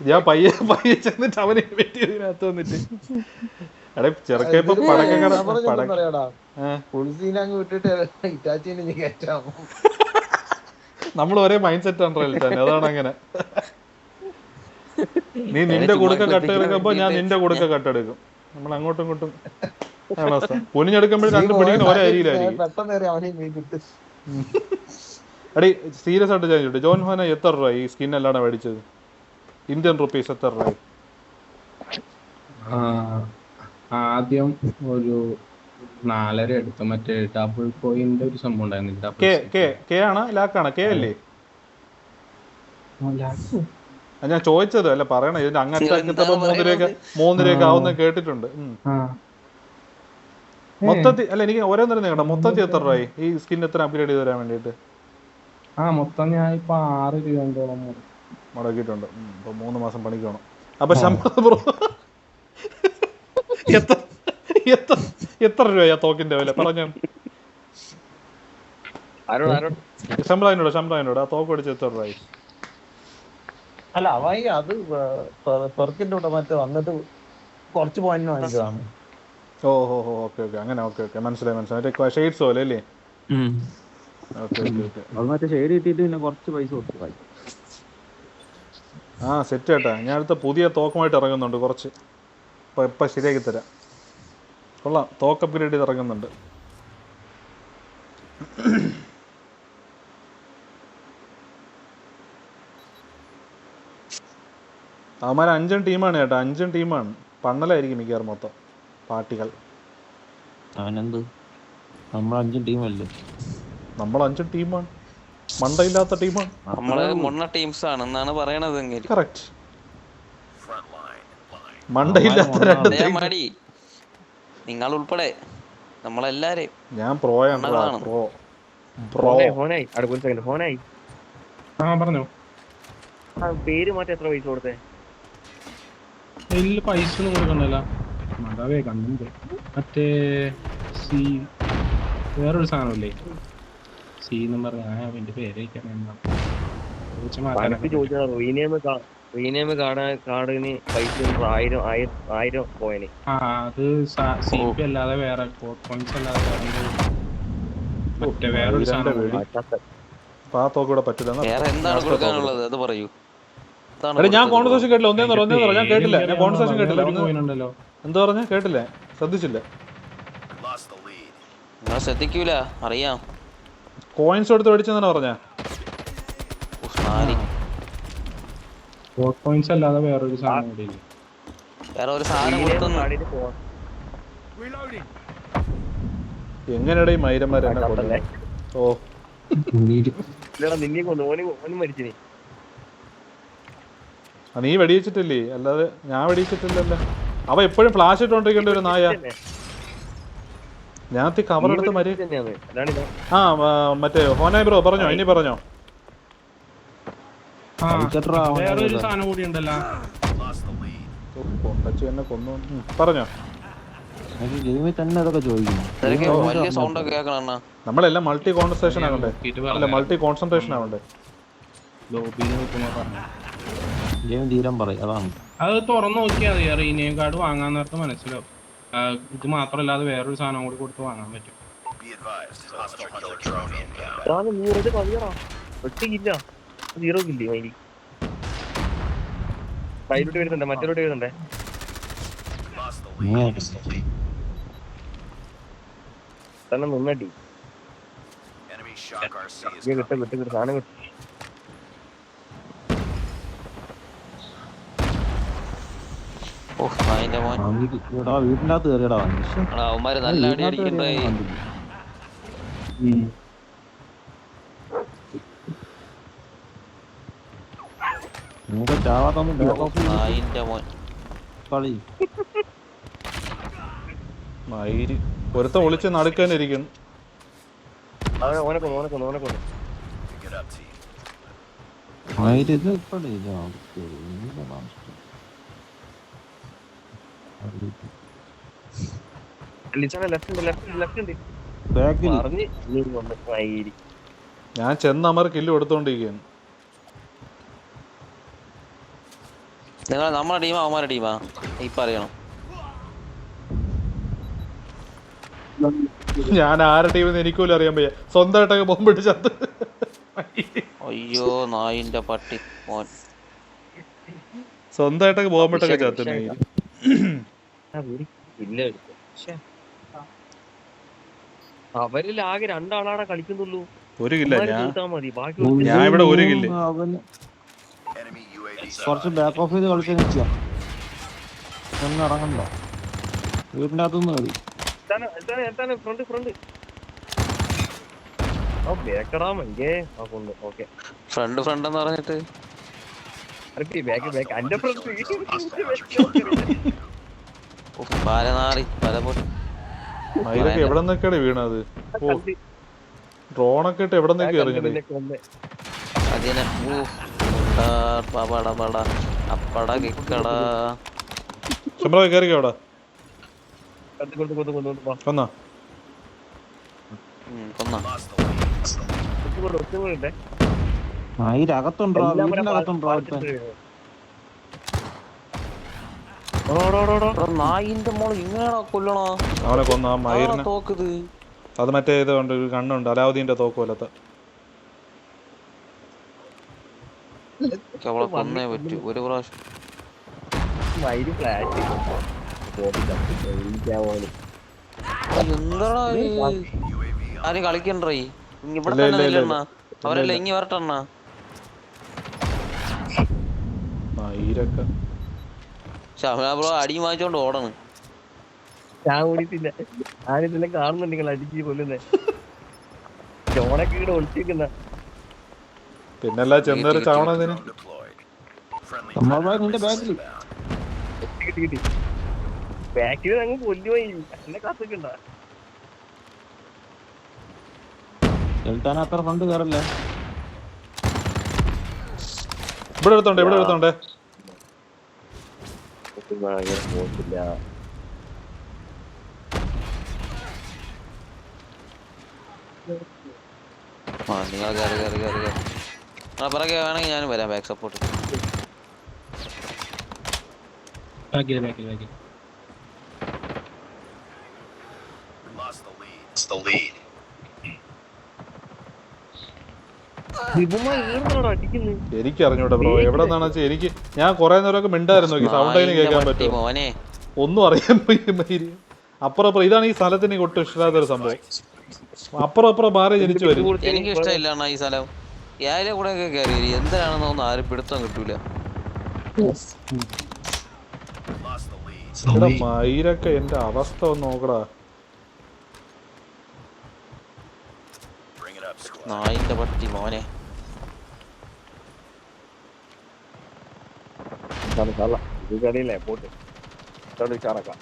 ഞാൻ പയ്യെ പയ്യെ ചെന്നിട്ട് അവനെ വെട്ടി ഇതിനകത്ത് വന്നിട്ട്. എടേ ചെറുക്ക ഇപ്പൊ നമ്മൾ ഒരേ മൈൻഡ് സെറ്റ് ആണ് അതാണ് അങ്ങനെ. നീ നിന്റെ കൊടുക്ക കട്ടെടുക്കുമ്പോ ഞാൻ നിന്റെ കൊടുക്ക കട്ടെടുക്കും നമ്മൾ അങ്ങോട്ടും ഇങ്ങോട്ടും കുനിഞ്ഞെടുക്കുമ്പോഴും രണ്ട് പിടിക്കുന്ന ഒരേ അരിയിലായിരിക്കും. എടി സീരിയസ് ആയിട്ട് ചോദിച്ചിട്ട് ജോൺ ഹോന എത്ര രൂപ ഈ സ്കിൻ എല്ലാം മേടിച്ചത്? ഇന്ത്യൻ റുപ്പീസ് എത്ര രൂപ? ആ, ആദ്യം ഒരു നാലര എടുത്തു. മറ്റേ ഡബിൾ കോയിന്റെ ഒരു സംഭവം ഉണ്ടായിരുന്നു ഡബിൾ കെ കെ കെ ആണ്? ലാക്കാണ് കെ അല്ലേ? ഞാൻ ചോദിച്ചത് അല്ല പറയണേ ഇതിന്റെ അങ്ങനത്തെ മൂന്ന് രൂപ മൂന്ന് രൂപ ആവുന്ന കേട്ടിട്ടുണ്ട്. മൊത്തത്തിൽ അല്ല എനിക്ക് ഓരോന്നിരുന്നേ കേട്ടോ മൊത്തത്തിൽ എത്ര രൂപ ഈ സ്കിൻ എത്ര അപ്ഗ്രേഡ് ചെയ്ത് തരാൻ വേണ്ടിയിട്ട്? ആ മൊത്തം ഞാൻ ഇപ്പൊ ആറ് രൂപയോളം മുടക്കി. മുടക്കിയിട്ടുണ്ട്. ഇപ്പൊ മൂന്ന് മാസം പണിക്ക് വേണം അപ്പൊ ശമ്പളം ബ്രോ എത്ര എത്ര എത്ര രൂപയാ തോക്കിന്റെ വില? പറഞ്ഞു. ശമ്പളോട് ശമ്പളോട് ശമ്പളം അതിനോട് ശമ്പളം അതിനോട്. ആ തോക്ക് അടിച്ച് എത്ര രൂപയായി? അല്ല അവായി അത് പെർക്കിന്റെ കൂടെ മറ്റേ വന്നിട്ട് കുറച്ച് പോയിന്റ് വാങ്ങിച്ചതാണ്. ഓ ഹോ ഹോ ഓക്കെ ഓക്കെ. അങ്ങനെ ഓക്കെ ഓക്കെ. മനസ്സിലായി മനസ്സിലായി. ഷെയ്ഡ്സ് പോലെ അല്ലേ? അത് മറ്റേ ഷെയർ കിട്ടിയിട്ട് പിന്നെ കുറച്ച് പൈസ കൊടുത്തു ആ സെറ്റ് കേട്ടാ ഞാൻ അടുത്ത പുതിയ തോക്കമായിട്ട് ഇറങ്ങുന്നുണ്ട് കുറച്ച്. ഇപ്പൊ ഇപ്പൊ ശരിയാക്കി തരാം. കൊള്ളാം. തോക്ക് അപ്ഗ്രേഡ് ചെയ്ത് ഇറങ്ങുന്നുണ്ട്. അവന്മാർ അഞ്ചും ടീമാണ് ചേട്ടാ അഞ്ചും ടീമാണ്. പണ്ണലായിരിക്കും മിക്കവാറും മൊത്തം പാർട്ടികൾ. അവനെന്ത്? നമ്മൾ അഞ്ചും ടീമല്ലേ? നമ്മൾ അഞ്ച് ടീമാണ്. മണ്ടയില്ലാത്ത ടീമാണ്. നമ്മൾ മുന്ന ടീംസ് ആണ് എന്നാണ് പറയണത് കറക്റ്റ് മണ്ടയില്ലാത്ത രണ്ട്. മടി. നിങ്ങൾ ഉൾപ്പെടെ. നമ്മളെല്ലാരെയും. ഞാൻ പ്രോയാണ് മണ്ടകളാണ്. പ്രോ. പ്രോ. ഫോനായി അടുത്ത സെക്കൻഡ് ഫോണായി ആ പറഞ്ഞു. ആ പേര് മാറ്റി എത്ര പൈസ കൊടുത്തേ? വലിയ പൈസ ഒന്നും കൊടുക്കണ്ടല്ല. അതാവേ കണ്ടുണ്ട് മറ്റേ സി വേറൊരു സാധനമില്ലേ? സി എന്നും പറഞ്ഞ ആ അവന്റെ പേര് കഴിക്കാൻ ചോദിച്ച പണക്ക് മാറ്റാനൊക്കെ ചോദിച്ചാൽ റീനെയിം കാർഡിന് പൈസ ആയിരം ആയിരം ആ അത് സി പി അല്ലാതെ വേറെ പോയിന്റ്സ് അല്ലാതെ വേറെ മറ്റേ വേറൊരു സാധനം പറ്റില്ല വേറെ എന്താണ് കൊടുക്കാനുള്ളത്? അത് പറയൂ. ഞാൻ? കോൺവെർസേഷൻ കേട്ടില്ല. ഒന്നേ ഒന്നേ ഞാൻ കേട്ടില്ല. ഞാൻ കോൺവെർസേഷൻ കേട്ടില്ല. എന്താ പറഞ്ഞ? കേട്ടില്ല. ശ്രദ്ധിച്ചില്ല. ശ്രദ്ധിക്കൂല. അറിയാം. കോയിൻസ് എടുത്ത് മേടിച്ചെന്നാണ് പറഞ്ഞ? കോയിൻസ് പോയിന്റ്സ് അല്ലാതെ വേറൊരു സാധനം കൂടി വേറെ ഒരു സാധനം കൊടുത്തൊന്നും എങ്ങനെയാടാ ഈ മൈരന്മാരെ എന്നെ ചത്തല്ലേ? ഓ. നിന്നെ കൊന്നു. ഓന് ഓന് മരിച്ചിനി. നീ വെടിയിച്ചിട്ടില്ലേ അല്ലാതെ ഞാൻ വെടിയിച്ചിട്ടില്ലല്ലോ അവ എപ്പോഴും ഫ്ലാഷ് ഇട്ടോണ്ടിരിക്കേണ്ട ഒരു നായ. ഞാൻ കവർ എടുത്ത് മരി ആ മറ്റേ ഹോനായ് ബ്രോ പറഞ്ഞോ ഇനി പറഞ്ഞോ. ആ കളിക്കട്ടെടാ, അവനെ വേറൊരു സാധനം കൂടി ഉണ്ടല്ലോ. ഓ, പൊട്ടച്ചു കൊന്നു. ഉം, പറഞ്ഞോ. എനിക്ക് ഗെയിമിൽ തന്നെ അതൊക്കെ ചോദിക്കുന്നു. ഇത്രയ്ക്ക് വലിയ സൗണ്ട് കേൾക്കണം അണ്ണാ. നമ്മളെല്ലാം മൾട്ടി കോൺസെൻട്രേഷൻ ആകണ്ടേ അല്ല മൾട്ടി കോൺസെൻട്രേഷൻ ആവണ്ടേ? ലോബിയിൽ നിൽക്കുമ്പോ പറഞ്ഞു ഗെയിം തീരാൻ പറയും അതാണ്. അത് തുറന്നു നോക്കിയാൽ മതി റീനെയിം കാർഡ് വാങ്ങാൻ നേരത്തെ മനസ്സിലാവും. ഇത് മാത്രമല്ലാതെ വേറൊരു സാധനം കൂടി കൊടുത്ത് വാങ്ങാൻ പറ്റും. സീറോ മൈലി കയ്യിലോട്ട് വരുന്നുണ്ട് മറ്റൊരോട്ട് വരുന്നുണ്ടേ. നീ തന്നെ നിന്നടി. കിട്ടും കിട്ടും കിട്ടും സാധനം കിട്ടും ഓ അതിന്റെ മോൻ വാങ്ങിക്ക്. എടാ വീട്ടിന്റെ അകത്ത് കയറിയടാ. അവന്മാര് നല്ല അടി കളി. മയിര് ഒരുത്ത ഒളിച്ച് നടക്കാനിരിക്കുന്നു. മയിൽ ഇത് ഇപ്പഴേ ഇത് അവർക്ക് ഇല്ല നഷ്ടം. ലിച്ചാനെ ലെഫ്റ്റ് ഉണ്ട് ലെഫ്റ്റ് ഉണ്ട് ലെഫ്റ്റ് ഉണ്ട് ബാക്കിൽ പറഞ്ഞ് നീ വന്ന് മയിരി ഞാൻ ചെന്ന് അമർ കില്ല് കൊടുത്തോണ്ടിരിക്കുന്നു. നിങ്ങൾ നമ്മളെ ടീമാ അവന്മാരുടെ ടീമാ ഇപ്പൊ അറിയണം. ഞാൻ ആരുടെ ടീമെന്ന് എനിക്കൂല അറിയാൻ പയ്യ സ്വന്തമായിട്ടൊക്കെ ബോംബിട്ട് ചത്ത് അയ്യോ നായിന്റെ പട്ടി മോൻ. സ്വന്തമായിട്ടൊക്കെ ബോംബിട്ടൊക്കെ ചത്ത് വിഷയം ആ, ഒരു കില്ല എടുത്തു. ശ്ശെ. അവരിൽ ആകെ രണ്ടാളാടെ കളിക്കുന്നുള്ളൂ. ഒരു കില്ല ഞാൻ മതി. ബാക്കി ഞാൻ ഇവിടെ ഒരു കില്ല്. അവന് കുറച്ച് ബാക്ക് ഓഫ് ചെയ്ത് കളിച്ചാൽ നിൽക്കുക ഒന്നും ഇറങ്ങണ്ട? വീടിന്റെ അകത്തുനിന്ന് കളി. ഫ്രണ്ട് ഫ്രണ്ട് ആ ബേക്കടാ മയ്യേ ആ കൊണ്ട്. ഓക്കെ. ഫ്രണ്ട് ഫ്രണ്ട് എന്ന് പറഞ്ഞിട്ട്? ബാക്ക് ബാക്ക് അന്റെ ഫ്രണ്ട് ഉഫ്, പാലനാറി പല പൊട്ടി. മയിലൊക്കെ എവിടെ നിന്നൊക്കെയാണ് വീണത്? ഓ ഡ്രോണൊക്കെ ഇട്ട് എവിടെ നിന്നൊക്കെ ഇറങ്ങിയത്? അതിനെ ഉണ്ടാ, പട അപ്പട കിക്കട. ചമ്പ്ര കയറിക്കോ അവിടെ. കൊണ്ടു കൊണ്ടു കൊണ്ടു കൊണ്ടു കൊന്നാ? കൊന്ന? ആ ഈ അകത്തുണ്ടോ വീടിന്റെ അകത്തുണ്ടോ ഒരുത്തൻ? എടാ, നായിന്റെ മോൾ ഇങ്ങനെയാണോ കൊല്ലണോ? അവനെ കൊന്ന ആ തോക്കുത്? അത് മറ്റേ ഇത് ഒരു കണ്ണുണ്ട് അലാവുദ്ദീന്റെ തോക്ക് പോലത്തെ. അവളെ കൊന്നേ പറ്റൂ ഒരു പ്രാവശ്യം. എന്താടാ ആരും കളിക്കണ്ടേ? ഇവിടെ തന്നെ അവരല്ല ഇങ്ങി വരട്ടെണ്ണ. ഷമ ബ്രോ അടി വാങ്ങിച്ചോണ്ട് ഓടണം. ഞാൻ ഓടിയിട്ടില്ല. ഞാനിതെല്ലാം കാണുന്നുണ്ട് നിങ്ങൾ അടിച്ച് കൊല്ലുന്നേ. ജോണൊക്കെ ഇവിടെ ഒളിച്ചിരിക്കുന്ന. പിന്നല്ല ചെന്നേരം ചാവണതിന് നമ്മളെ ബാഗ് നിന്റെ ബാഗിൽ കിട്ടി കിട്ടി ബാക്കിൽ അങ്ങ് കൊല്ലുപോയി എന്നെ അത്ര ഫണ്ട് കയറല്ലേ ഇവിടെ എടുത്തോണ്ടേ ഇവിടെ എടുത്തോണ്ടേ പോത്തില്ല ആ നിങ്ങൾ കയറി കയറി കയറി കയറി ആ പിറകെ വേണമെങ്കിൽ ഞാനും വരാം ബാക്ക് സപ്പോർട്ട് ബാക്കിൽ ബാക്കിൽ ബാക്കിൽ അടിക്കുന്നത് എനിക്ക് അറിഞ്ഞൂടെ ബ്രോ. എവിടെ നിന്നാണെന്ന് വെച്ചാൽ എനിക്ക് ഞാൻ കുറെ നേരമൊക്കെ മിണ്ടായിരുന്നു സൗണ്ട് അതിന് കേൾക്കാൻ പറ്റും ഒന്നും അറിയാൻ പോയി അപ്പുറം അപ്പുറം ഇതാണ് ഈ സ്ഥലത്തിന് ഒട്ടും ഇഷ്ടമില്ലാത്ത ഒരു സംഭവം. അപ്പുറം അപ്പുറം മാറി ജനിച്ചു വരും. എനിക്ക് ഇഷ്ടമില്ല ഈ സ്ഥലം? ഏലെ കൂടെ കയറി എന്തിനാണെന്നൊന്നും ആരും പിടുത്തം കിട്ടൂല. മയിലൊക്കെ എന്റെ അവസ്ഥ ഒന്ന് നോക്കടാ. നായിന്റെ പട്ടി മോനെ. ഇത് കളിയില്ലേ പോട്ട്. ഉഷാറാക്കാം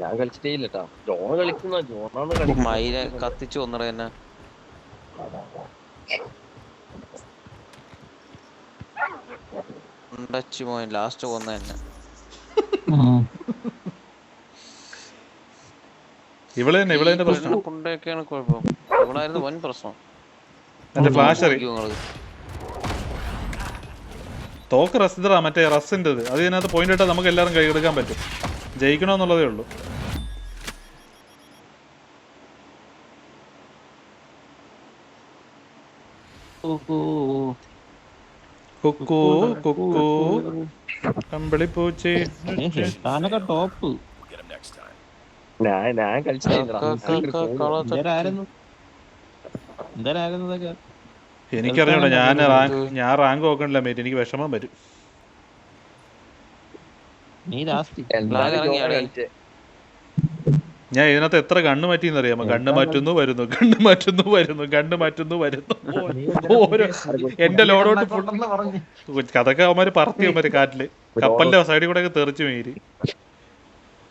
ഞാൻ കളിച്ചിട്ടേ ഇല്ല കേട്ടാ ജോൺ കളിക്കുന്ന ജോണാണ് കളിക്കുന്നത്. മയിലെ കത്തിച്ചു വന്നട തന്നെ ഉണ്ടച്ചു മോൻ ലാസ്റ്റ് കൊന്ന തന്നെ ഇവൾ തന്നെ ഇവളെ പ്രശ്നം. കൊണ്ടൊക്കെയാണ് കുഴപ്പം. ഇവളായിരുന്നു വൻ പ്രശ്നം. എന്റെ ഫ്ലാഷ് അറിയും? തോക്ക് റസിദറാ മറ്റേ റസിന്റെത് അത് ഇതിനകത്ത് പോയിന്റ് ഇട്ടാൽ നമുക്ക് എല്ലാവരും കൈയെടുക്കാൻ പറ്റും. ജയിക്കണമെന്നുള്ളതേ ഉള്ളൂ. കുക്കു. കുക്കു ടോപ്പ് ഞാൻ ഞാൻ എന്തേരായിരുന്നു ഇതൊക്കെ? എനിക്കറിഞ്ഞൂടാ ഞാൻ റാങ്ക് ഞാൻ റാങ്ക് നോക്കണില്ല മേറ്റ് എനിക്ക് വിഷമം വരും. ഞാൻ ഇതിനകത്ത് എത്ര കണ്ണ് മാറ്റിയെന്ന് അറിയാമോ കണ്ണ് മാറ്റുന്നു വരുന്നു കണ്ണ് മാറ്റുന്നു വരുന്നു കണ്ണ് മാറ്റുന്നു വരുന്നു. ഓരോ എന്റെ ലോഡോട്ട് പറഞ്ഞു. കഥക്കെ അവന്മാര് പറത്തി അവന്മാര് കാറ്റിൽ കപ്പലിന്റെ സൈഡിൽ കൂടെ ഒക്കെ തെറിച്ചു മേരി.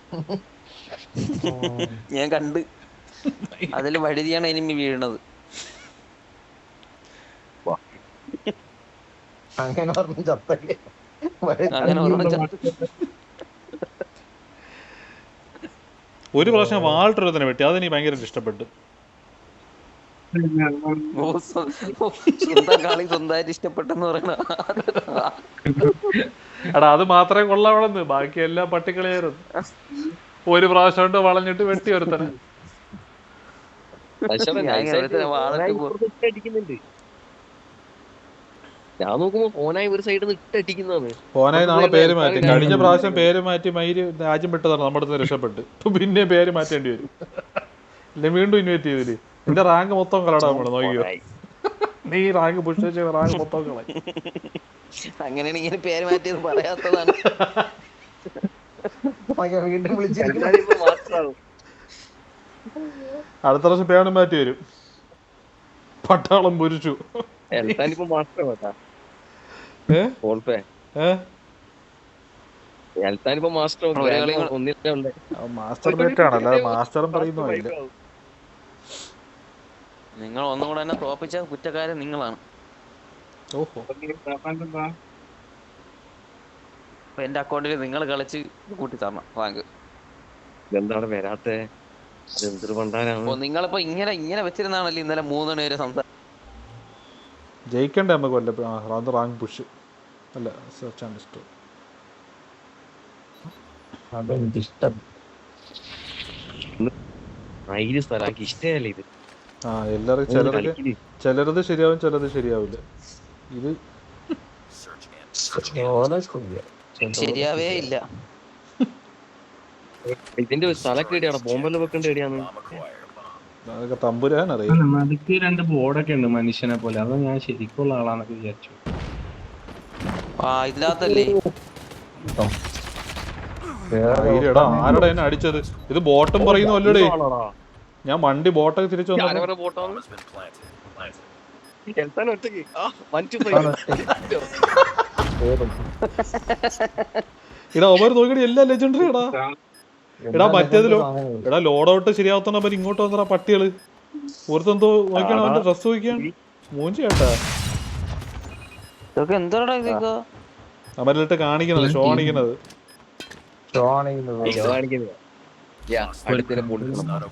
ഞാൻ കണ്ട്. അതിൽ വഴുതിയാണ് എനിമി വീഴണത്. അങ്ങനെ പറഞ്ഞു ചത്തല്ലേ ഒരു പ്രാവശ്യം വാൾട്ടൊരുത്തനെ വെട്ടി. അതെനിക്ക് ഭയങ്കര ഇഷ്ടപ്പെട്ടു. സ്വന്തം കളി സ്വന്തമായിട്ട് ഇഷ്ടപ്പെട്ടെന്ന് പറയണ എടാ അത് മാത്രമേ കൊള്ളാവളന്ന് ബാക്കി എല്ലാം പട്ടിക്കളിയായിരുന്നു ഒരു പ്രാവശ്യം കൊണ്ട് വളഞ്ഞിട്ട് വെട്ടി ഒരുത്തനെ. അശ്വരൻ ഞാൻ nice ആയിട്ട് ഞാൻ നോക്കുമ്പോ ഫോനായി ഒരു സൈഡിൽ നിന്ന് ഇട്ടടിക്കുന്നതാണ്. ഓനായി നാളെ പേര് മാറ്റി. കഴിഞ്ഞ പ്രാവശ്യം പേര് മാറ്റി മൈര് രാജ്യം വിട്ടതാണ് നമ്മുടെ അടുത്ത് രക്ഷപ്പെട്ട്. പിന്നെ പേര് മാറ്റേണ്ടി വരും. ഇല്ല വീണ്ടും ഇൻവൈറ്റ് ചെയ്തില്ലേ? നിന്റെ റാങ്ക് മൊത്തം കളടാ നമ്മൾ നോക്കിയോ നീ റാങ്ക് പുഷ് റാങ്ക് മൊത്തം കളയും അങ്ങനെയാണ് ഇങ്ങനെ പേര് മാറ്റിയത് പറയാത്തതാണ്. വീണ്ടും അടുത്ത പ്രാവശ്യം പേര് മാറ്റി വരും. പട്ടാളം പൊരിച്ചു എൽത്താൻ ഇപ്പൊ മാസ്റ്റർ കേട്ടാ. ഫോൺ പേ മാസ്റ്റർ ബെറ്റ് മാസ്റ്ററും പറയുന്നില്ല നിങ്ങൾ ഒന്നും കൂടെ തോപ്പിച്ച കുറ്റക്കാരൻ നിങ്ങളാണ്. അപ്പൊ എന്റെ അക്കൗണ്ടിൽ നിങ്ങൾ കളിച്ച് കൂട്ടി തരണം ബാങ്ക് എന്താണ് വരാത്തെ? എന്തൊരു പണ്ടാനാണ് നിങ്ങളിപ്പോ ഇങ്ങനെ ഇങ്ങനെ വെച്ചിരുന്നാണല്ലോ ഇന്നലെ മൂന്ന് പേര് സംസാരിക്കും ജയിക്കണ്ടേ നമുക്ക് വല്ല റാങ്ക് റാങ്ക് പുഷ്. അല്ല സെർച്ച് ആൻഡ് ഡിസ്റ്റോ അതെനിക്ക് ഇഷ്ടം മയിൽ സ്ഥലമാക്കി ഇഷ്ടമല്ലേ ഇത്? ആ എല്ലാവർക്കും ചിലർക്ക് ചിലരത് ശരിയാവും ചിലത് ശരിയാവില്ല. ഇത്. ശരിയാവേ ഇല്ല. ഇതിന്റെ ഒരു സ്ഥലമൊക്കെ എവിടെയാണ് ബോംബെല്ലാം വെക്കേണ്ട എവിടെയാണ് അതൊക്കെ തമ്പുരാൻ അറിയാം നടുക്ക് രണ്ട് ബോർഡൊക്കെ ഉണ്ട് മനുഷ്യനെ പോലെ. അത് ഞാൻ ശരിക്കുള്ള ആളാണെന്ന് വിചാരിച്ചു. ആ ഇല്ലാത്തല്ലേ വേറെ എടാ ആരടാ എന്നെ അടിച്ചത്? ഇത് ബോട്ടം പറയുന്നു അല്ലടേ. ഞാൻ വണ്ടി ബോട്ടൊക്കെ തിരിച്ചു വന്നു. എടാ അവർ നോക്കിയിട്ട് എല്ലാം ലെജൻഡറി എടാ. എടാ മറ്റേതിലോ എടാ ലോഡ് ഔട്ട് ശരിയാവത്തോണ്ട് അവർ ഇങ്ങോട്ട് വന്നടാ പട്ടികൾ. ഒരുത്തെന്തോ നോക്കിയാണ് അവന്റെ ഡ്രസ് നോക്കിയാണ്. മൂഞ്ചി കേട്ടാ ഇതൊക്കെ എന്താടാ ഇതൊക്കെ? അമരലിട്ട് കാണിക്കുന്നത്. ഷോ കാണിക്കുന്നത്. ഷോ കാണിക്കുന്നത് യാ അടുത്തിനെ പൊളിക്കണം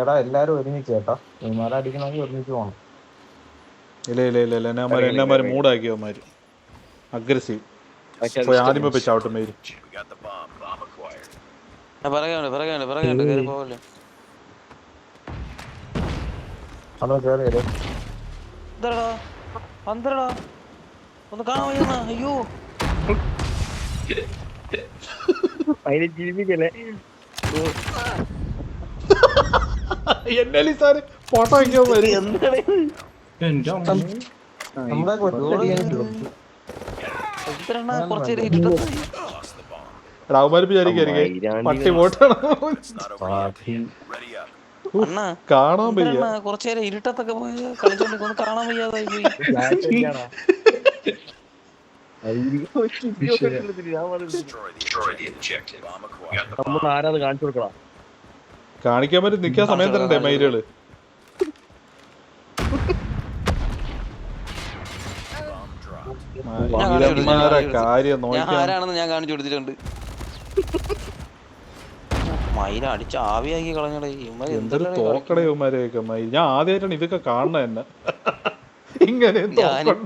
എടാ എല്ലാരും ഒരുമിച്ച് കേട്ടോ. ഇമാരെ അടിക്കണമെങ്കിൽ ഒരുമിച്ച് പോണം. ഇല്ല ഇല്ല ഇല്ല ഇല്ല. എന്നാമാര് എന്നാമാര് മൂടാക്കി അവന്മാര് അഗ്രസീവ്. പോയി ആദ്യം പോയി ചവിട്ടും മേരി. പിറകെയുണ്ട് പിറകെയുണ്ട് പിറകെയുണ്ട്. കയറി പോവല്ലേ. അതോ കേറി വരും എന്താടാ? പന്തരടാ ഒന്ന് കാണാൻ വയ്യെന്നാ. അയ്യോ. അതിനെ ജീവിക്കല്ലേ സാറ് ഫോട്ടോ വയ്ക്കാൻ വിചാരിക്കായിരിക്കും പട്ടി പോട്ടാണ് കാണാൻ വയ്യ. കുറച്ച് നേരം ഇരുട്ടത്തൊക്കെ പോയി കളിച്ചോണ്ടിരിക്കുന്നു കാണാൻ വയ്യാതായി പോയി. നമ്മൾ ആരാന്ന് കാണിച്ചു കൊടുക്കണം? കാണിക്കാൻ പറ്റും നിക്കാൻ സമയം തരണ്ടേ മൈലുകൾ കാര്യം ഞാൻ ആരാണെന്ന് ഞാൻ കാണിച്ചു കൊടുത്തിട്ടുണ്ട്. മയില അടിച്ച് ആവിയാക്കി കളഞ്ഞടേ. ഇവന്മാര് എന്തൊരു തോക്കടേ ഇവന്മാരെയൊക്കെ മയിൽ ഞാൻ ആദ്യമായിട്ടാണ് ഇതൊക്കെ കാണുന്നത് തന്നെ ഇങ്ങനെ കാണണം.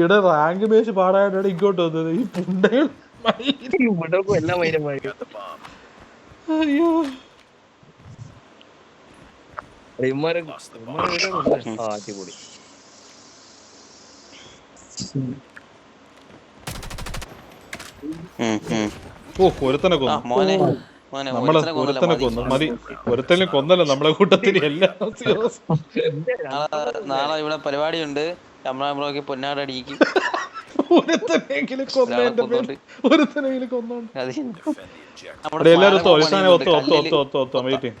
ഇവിടെ റാങ്ക് മേശ് പാടാനാണ് ഇങ്ങോട്ട് വന്നത്. ഈ പുണ്ടകൾ അയ്യോ. അടിപൊളി. ഉം. ഓ ഒരുത്തനെ കൊന്നു. മോനെ മോനെ നമ്മളെ ഒരുത്തനെ. കൊന്നു. മതി. ഒരുത്തനെ കൊന്നല്ലോ നമ്മളെ കൂട്ടത്തിന് എല്ലാം നാളെ ഇവിടെ പരിപാടിയുണ്ട്. ചമ്രാമ്പ്രോക്ക് പൊന്നാട് അടിക്കും ഒരുത്തനെങ്കിലും പേര്. ഒരുത്തനെങ്കിലും കൊന്നോണ്ട്. എല്ലാരും ഒത്തോ ഒരുത്താനെ ഒത്തോ ഒത്തോ ഒത്തോ ഒത്തോ ഒത്തോ വെയിറ്റ്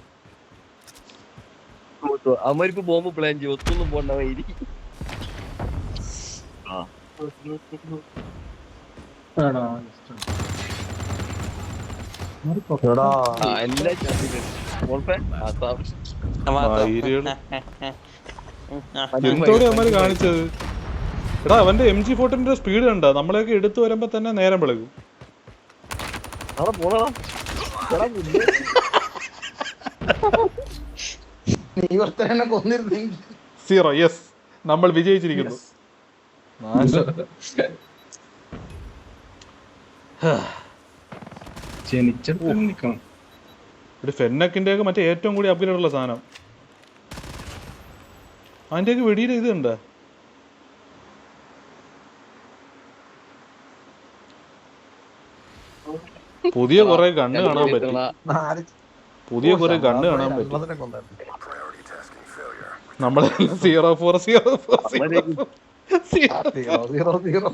അമ്മരിപ്പോ ബോംബ് പ്ലാൻ ചെയ്യും. ഒത്തൊന്നും പോണ്ട എടാ, എന്തോടെ കാണിച്ചത്? എടാ അവന്റെ എം ജി ഫോർട്ടിന്റെ സ്പീഡ് കണ്ട. നമ്മളെയൊക്കെ എടുത്തു വരുമ്പോ തന്നെ നേരം വിളകും സീറോ യെസ് നമ്മൾ വിജയിച്ചിരിക്കുന്നു. ജനിച്ചിട്ട് നിക്കണം ഒരു ഫെന്നക്കിന്റെ ഒക്കെ മറ്റേ ഏറ്റവും കൂടി അപ്ഗ്രേഡ് ഉള്ള സാധനം. അതിന്റെയൊക്കെ വെടിയിൽ ഇത് ഉണ്ട് പുതിയ കുറെ കണ്ണ് കാണാൻ പറ്റും. പുതിയ കുറെ കണ്ണ് കാണാൻ പറ്റും. നമ്മളെ zero four zero four zero zero zero zero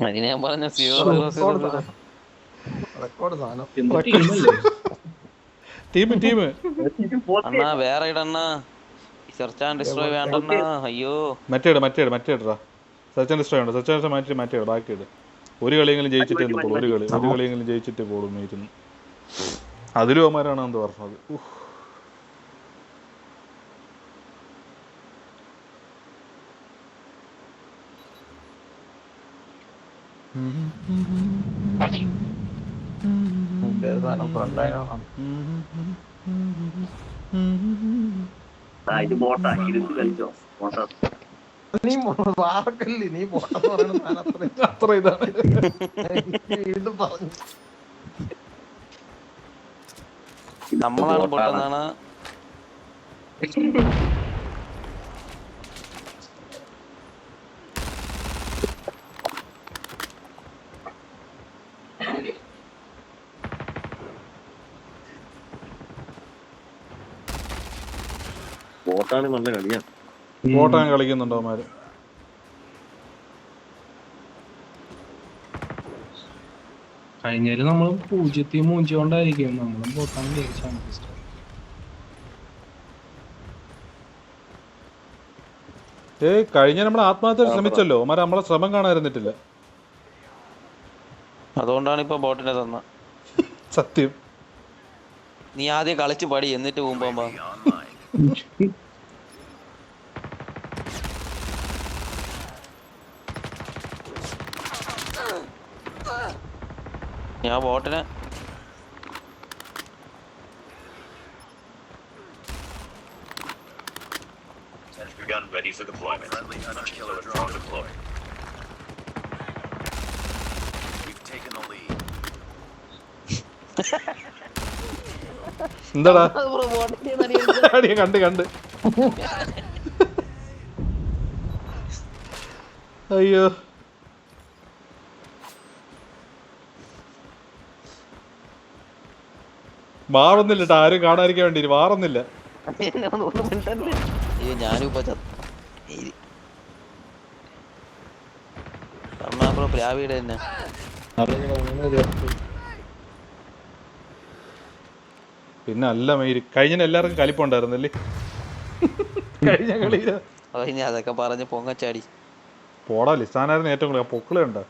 zero record സാധനം. ടീം ടീം അണ്ണാ വേറെ ഇടണ്ണാ സെർച്ച് ആൻഡ് ഡിസ്ട്രോയ് വേണ്ടണ്ണാ അയ്യോ. ഉണ്ട്. ആൻഡ് മാറ്റി ബാക്കി ഇട് ഒരു കളിയെങ്കിലും ജയിച്ചിട്ടേ പോകും ഒരു കളി ഒരു കളിയെങ്കിലും ജയിച്ചിട്ടേ പോളും ഇരുന്നു അതിലും അവന്മാരാണ് എന്ത് പറഞ്ഞത്? ഉഫ്. ഇതേ ഇത് ബോട്ടാ ഇരുന്ന് കളിച്ചോ? ബോട്ടാ നീ വാറക്കല്ലേ നീ പോട്ടെന്ന് പറയുന്ന അത്ര. ഇതാണ്. വീണ്ടും പറഞ്ഞു. നമ്മളാണ് പൊട്ടെന്നാണ് ബോട്ടാണ് നല്ല കളിയാണ്. ബോട്ടാൻ കളിക്കുന്നുണ്ടോ അവന്മാര്? കഴിഞ്ഞാൽ നമ്മൾ പൂജ്യത്തി മൂഞ്ചി കൊണ്ടായിരിക്കും നമ്മളും ബോട്ടാൻ വിചാരിച്ചാണ് ഏ കഴിഞ്ഞ നമ്മൾ ആത്മഹത്യ ശ്രമിച്ചല്ലോ. അവന്മാര് നമ്മളെ ശ്രമം കാണാതിരുന്നിട്ടില്ല. അതുകൊണ്ടാണ് ഇപ്പൊ ബോട്ടിനെ തന്ന. സത്യം. നീ ആദ്യം കളിച്ചു പടി എന്നിട്ട് പോകുമ്പോ ഞാൻ ബോട്ടിനെ Sentry gun ready for deployment. Friendly hunter killer drone deployed. We've taken the lead. എന്താടാ അടിയെ കണ്ട് കണ്ട് അയ്യോ മാറുന്നില്ല കേട്ടോ ആരും കാണാതിരിക്കാൻ വേണ്ടി മാറുന്നില്ല. പ്രാവിയുടെ തന്നെ. പിന്നെ അല്ല മയിര് കഴിഞ്ഞ എല്ലാവർക്കും കലിപ്പുണ്ടായിരുന്നല്ലേ കഴിഞ്ഞ കളിയിൽ. അത് ഇനി അതൊക്കെ പറഞ്ഞ് പൊങ്ങച്ചാടി. പോടാ ലിസാനായിരുന്നു ഏറ്റവും കൂടുതൽ. പൊക്കിളുണ്ട്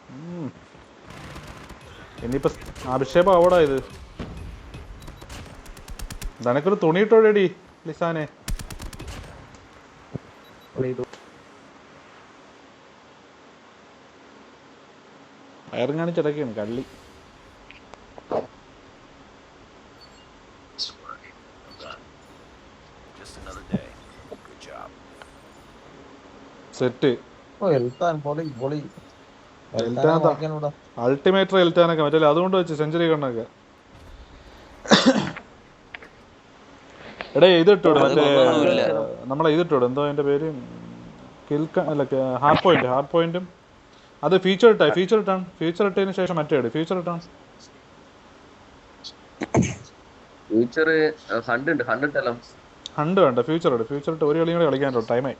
ഇനിയിപ്പോ അഭിഷേപം അവിടാ ഇത്? നിനക്കൊരു തുണി ഇട്ടോടേടി ലിസാനെ. വയറും കാണിച്ചിടക്കാണ് കള്ളി. സെറ്റ്. അൾട്ടിമേറ്റർ എൽറ്റാനൊക്കെ മറ്റേ അതുകൊണ്ട് വെച്ച് സെഞ്ചുറി കണ്ണൊക്കെ. എടേ ഇത് മറ്റേ. നമ്മളെ ഇത് എന്തോ അതിന്റെ പേര്? കിൽക്ക അല്ല ഹാർഡ് പോയിന്റ് ഹാർഡ് പോയിന്റും. അത് ഫീച്ചർ ഇട്ടാ ഫീച്ചർ ഇട്ടാണ്. ഫീച്ചർ ഇട്ടതിന് ശേഷം മറ്റേ ഇട് ഫീച്ചർ ഇട്ടാണ്. ഫ്യൂച്ചർ ഹണ്ട് ഉണ്ട് ഹണ്ട് ഇട്ടല്ലോ ഹണ്ട് വേണ്ട ഫ്യൂച്ചർ ഇട് ഫ്യൂച്ചർ ഇട്ട് ഒരു കളിയും കൂടെ കളിക്കാനോ ടൈമായി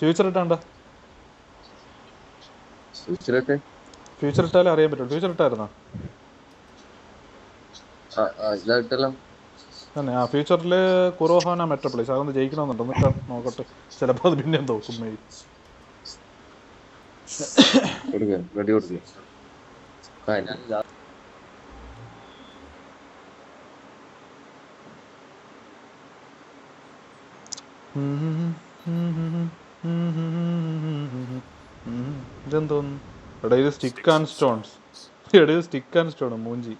ഫ്യൂച്ചർ ഇട്ടാണ്ട ഫ്യൂച്ചർ ഇട്ടാലേ അറിയാൻ പറ്റുള്ളൂ ഫ്യൂച്ചർ ഇട്ടായിരുന്നോ? ആ ആ, ഇതാ ഇട്ടല്ലോ. തന്നെ. ആ ഫ്യൂച്ചറിൽ കുറോഹാന പ്ലേസ് അതൊന്ന് ജയിക്കണമെന്നുണ്ട് എന്നിട്ട് നോക്കട്ടെ. ചിലപ്പോൾ അത് പിന്നെ തോക്കും മെയ് ഇതെന്തോന്നു? ഇടയിൽ സ്റ്റിക്ക് ആൻഡ് സ്റ്റോൺസ് ഇടയിൽ സ്റ്റിക്ക് ആൻഡ് സ്റ്റോൺ മൂഞ്ചി.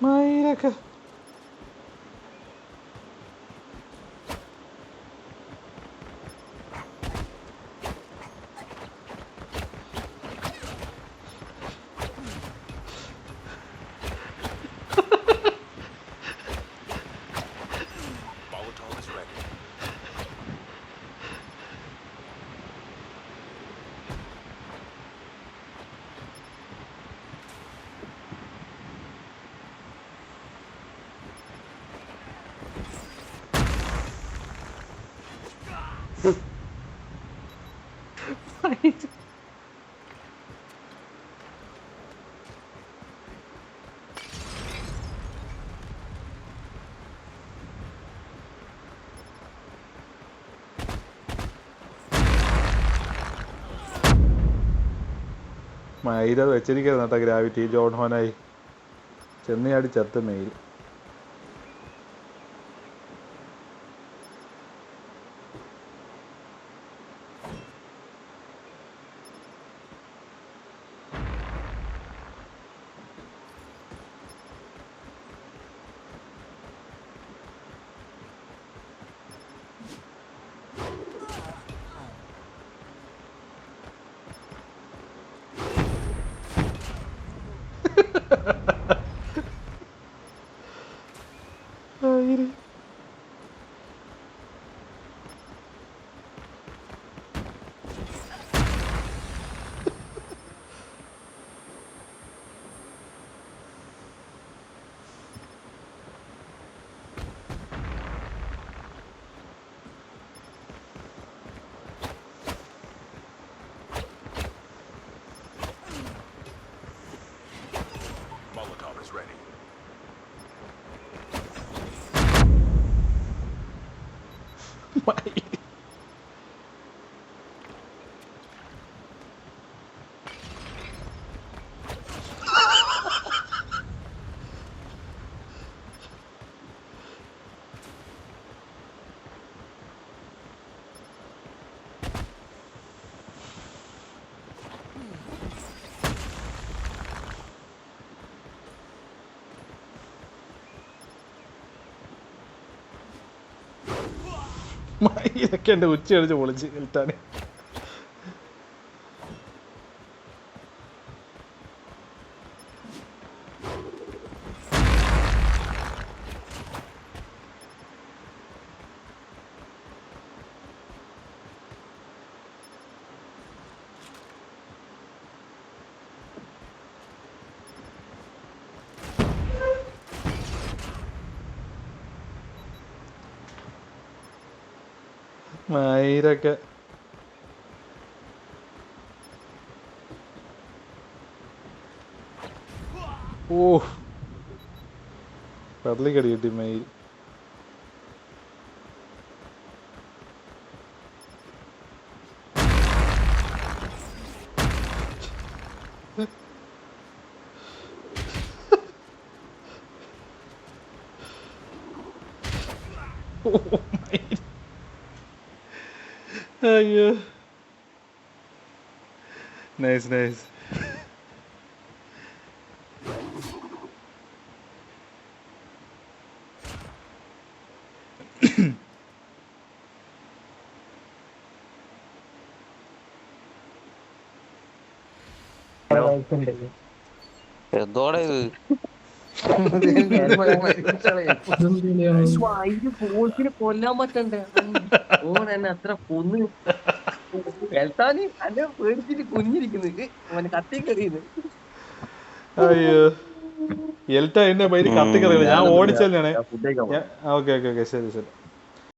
Mayraka. മയില വെച്ചിരിക്കുന്നത് കേട്ടോ ഗ്രാവിറ്റി ജോൺ ഹോനായി ചെന്നയാടി ചത്ത് മെയിൽ my മയിലൊക്കെ എന്റെ ഉച്ച അടിച്ച് പൊളിച്ച് കിട്ടാണ് മയിലൊക്കെ ഓ പള്ളിക്കടി കിട്ടി മയിൽ അയ്യോ നൈസ് നൈസ് എന്തോടെ ഇത് പോലീസിനെ കൊല്ലാൻ പറ്റണ്ടേ ഓൻ എന്നെ അത്ര കൊന്ന് വെൽത്താന് അന്നെ പേടിച്ചിട്ട് കുഞ്ഞിരിക്കുന്നത് അവന് കത്തി കറിയുന്നു അയ്യോ. എൽറ്റ എന്നെ പൈര് കത്തിക്കറിയില്ല ഞാൻ ഓടിച്ചല്ലേ ഓക്കെ ഓക്കെ ഓക്കെ. ശരി ശരി.